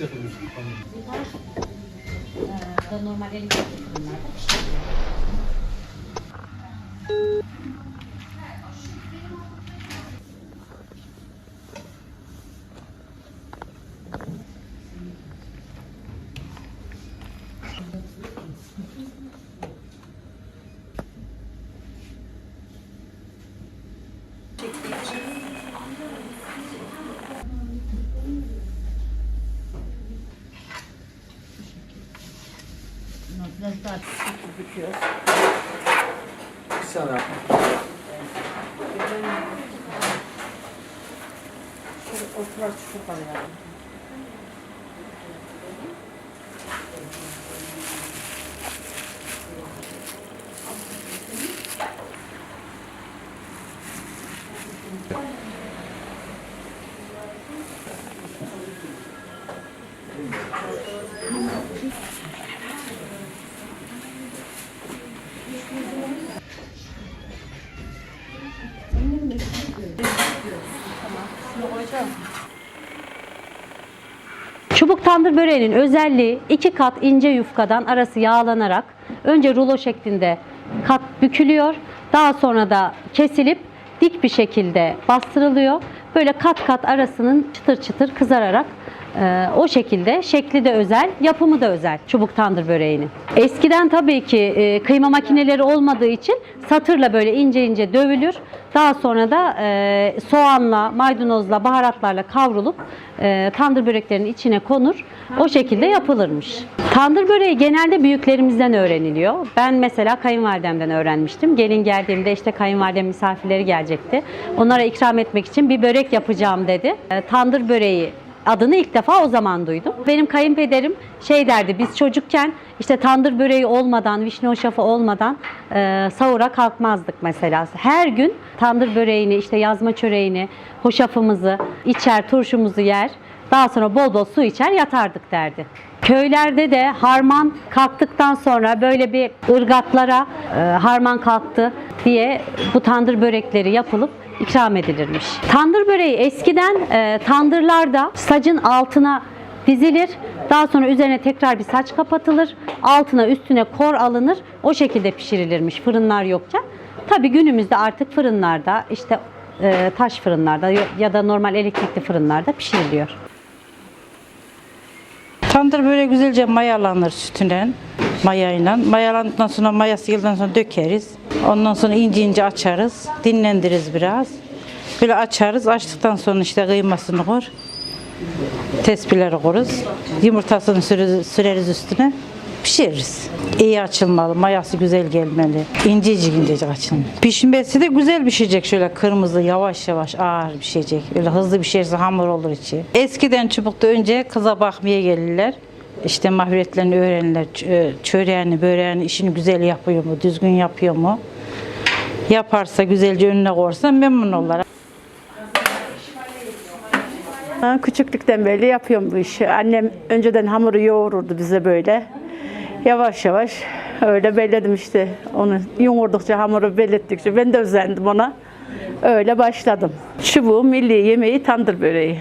Nasıl yapıyorsun? Tamam. Ee, da normal elektrikli fırınlarda Biraz daha küçük büküyoruz. Sana. Şöyle ortalar çukur Çubuk tandır böreğinin özelliği iki kat ince yufkadan arası yağlanarak önce rulo şeklinde kat bükülüyor. Daha sonra da kesilip dik bir şekilde bastırılıyor. Böyle kat kat arasının çıtır çıtır kızararak e, o şekilde şekli de özel, yapımı da özel çubuk tandır böreğinin. Eskiden tabii ki e, kıyma makineleri olmadığı için satırla böyle ince ince dövülür. Daha sonra da e, soğanla, maydanozla, baharatlarla kavrulup e, tandır böreklerinin içine konur. O şekilde yapılırmış. Tandır böreği genelde büyüklerimizden öğreniliyor. Ben mesela kayınvalidemden öğrenmiştim. Gelin geldiğimde işte kayınvalidem misafirleri gelecekti. Onlara ikram etmek için bir börek yapacağım dedi. Tandır böreği adını ilk defa o zaman duydum. Benim kayınpederim şey derdi biz çocukken işte tandır böreği olmadan, vişne hoşafı olmadan e, sahura kalkmazdık mesela. Her gün tandır böreğini, işte yazma çöreğini, hoşafımızı içer, turşumuzu yer. Daha sonra bol bol su içer yatardık derdi. Köylerde de harman kalktıktan sonra böyle bir ırgatlara e, harman kalktı diye bu tandır börekleri yapılıp ikram edilirmiş. Tandır böreği eskiden e, tandırlarda sacın altına dizilir. Daha sonra üzerine tekrar bir saç kapatılır. Altına üstüne kor alınır. O şekilde pişirilirmiş fırınlar yokken. Tabi günümüzde artık fırınlarda işte e, taş fırınlarda ya da normal elektrikli fırınlarda pişiriliyor. Tandır böyle güzelce mayalanır sütüyle, mayayla. Mayalandıktan sonra mayası yıldan sonra dökeriz. Ondan sonra ince ince açarız, dinlendiririz biraz. Böyle açarız, açtıktan sonra işte kıymasını koyar. Tespihleri koruz. Yumurtasını süreriz, süreriz üstüne. Pişiririz. İyi açılmalı, mayası güzel gelmeli. İncecik incecik açılmalı. Pişmesi de güzel pişecek şöyle kırmızı, yavaş yavaş ağır pişecek. Öyle hızlı pişerse hamur olur içi. Eskiden çubukta önce kıza bakmaya gelirler. İşte mahiretlerini öğrenirler. Ç- Çöreğini, böreğini, işini güzel yapıyor mu, düzgün yapıyor mu? Yaparsa güzelce önüne koyarsa memnun. Ben küçüklükten beri yapıyorum bu işi. Annem önceden hamuru yoğururdu bize böyle. Yavaş yavaş öyle belledim işte. Onu yoğurdukça hamuru bellettikçe ben de özendim ona. Öyle başladım. Çubuğun milli yemeği tandır böreği.